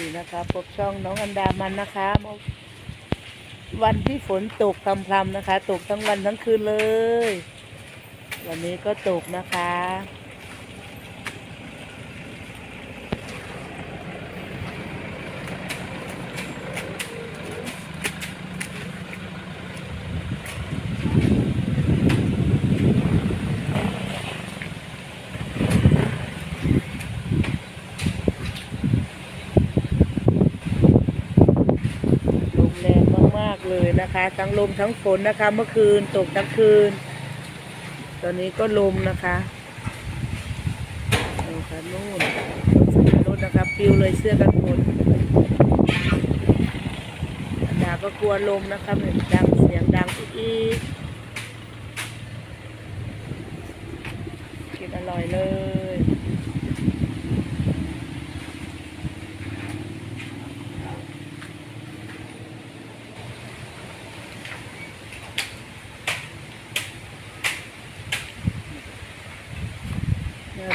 ดีนะคะพบช่องน้องอันดามันนะคะวันที่ฝนตกพรำๆนะคะ ตกทั้งวันทั้งคืนเลย วันนี้ก็ตกนะคะ ลมแรงมาก ๆ เลย นะคะ ทั้งลมทั้งฝนนะคะ เมื่อคืนตกทั้งคืน ตอนนี้ก็ลมนะคะดูค่ะนู่นรถนะคะปิวเลยเสื้อกันฝนอันดาก็กลัวลมนะคะเหมือนดังเสียงดังอีกกินอร่อยเลย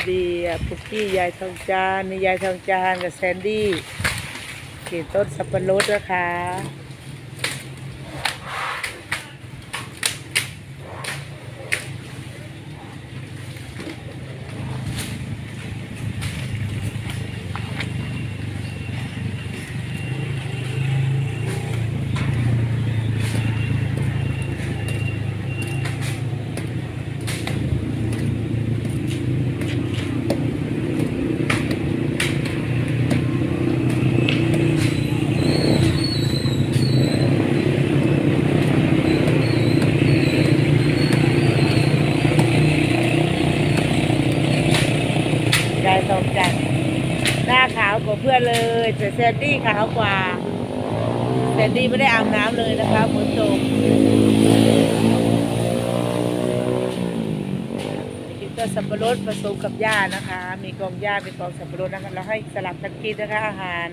นาบีอะปุกกี้ยายทองจานนี่ยายทองจานกับแซนดี้เขียนต้นสับปะรดนะคะ ยายทองจันทร์หน้า ขาวกว่าเพื่อนเลยแต่แซนดี้ขาวกว่าแซนดี้ไม่ได้อาบน้ำเลยนะคะฝนตกกินก็สับปะรดผสมกับหญ้านะคะ มีกองหญ้ามีกองสับปะรดนะคะเราให้สลับกันกินนะคะอาหาร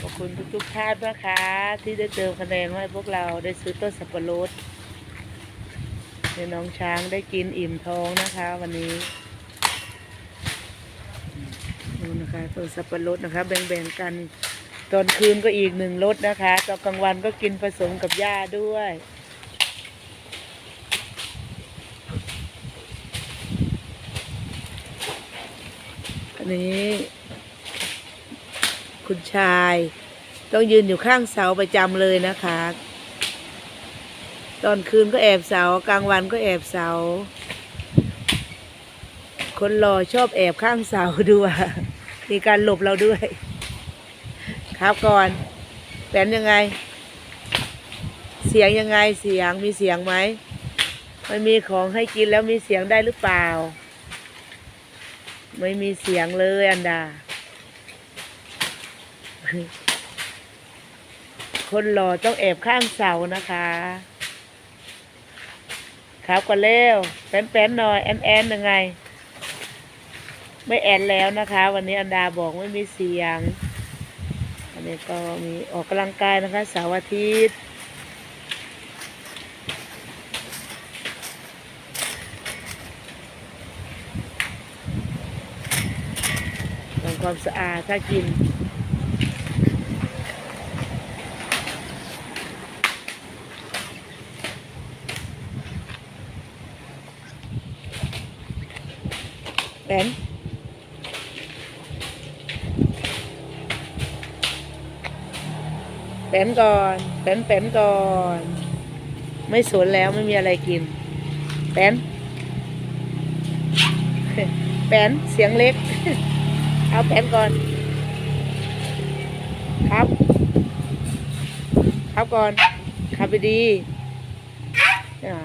ขอบคุณทุกๆท่านนะคะ ที่ได้เติมคะแนนให้พวกเราได้ซื้อต้นสับปะรด ให้น้องช้างได้กินอิ่มท้องนะคะ วันนี้ดูนะคะตัวสับปะรดนะคะ แบ่งๆกัน ตอนคืนก็อีกหนึ่งรสนะคะตอนกลางวันก็กินผสมกับหญ้าด้วยอันนี้ คุณชาย ต้องยืนอยู่ข้างเสาประจำเลยนะคะ ตอนคืนก็แอบเสา กลางวันก็แอบเสา คนรอชอบแอบข้างเสาด้วยมีการหลบเราด้วย ครับก่อนแปนยังไง เสียงยังไงเสียงมีเสียงไหมมันมีของให้กินแล้วมีเสียงได้หรือเปล่า ไม่มีเสียงเลยอันดา คนรอต้องแอบข้างเสานะคะ ครับก่อนเร็วแป้นๆหน่อยแอนแอนยังไง ไม่แอนแล้วนะคะ วันนี้อันดาบอกไม่มีเสียง อันนี้ก็มีออกกำลังกายนะคะเสาร์อาทิตย์ทำความสะอาดถ้ากิน แปนแปนก่อนแปนแปนก่อน ไม่สนแล้วไม่มีอะไรกินแปนแปนเสียงเล็ก เอาแปนก่อน ครับ ครับก่อนขับไปดีอ่า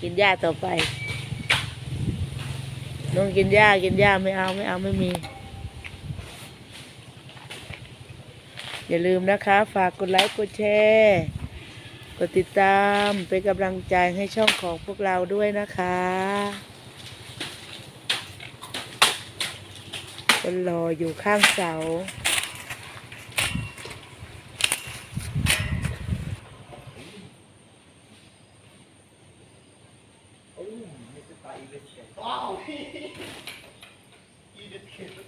กินหญ้าต่อไป น้องกินหญ้ากินหญ้าไม่เอาไม่เอาไม่มี อย่าลืมนะคะ ฝากกดไลค์กดแชร์กดติดตามเป็นกำลังใจให้ช่องของพวกเราด้วยนะคะคนรออยู่ข้างเสา Paibis kayo. Wow! Ibis kayo.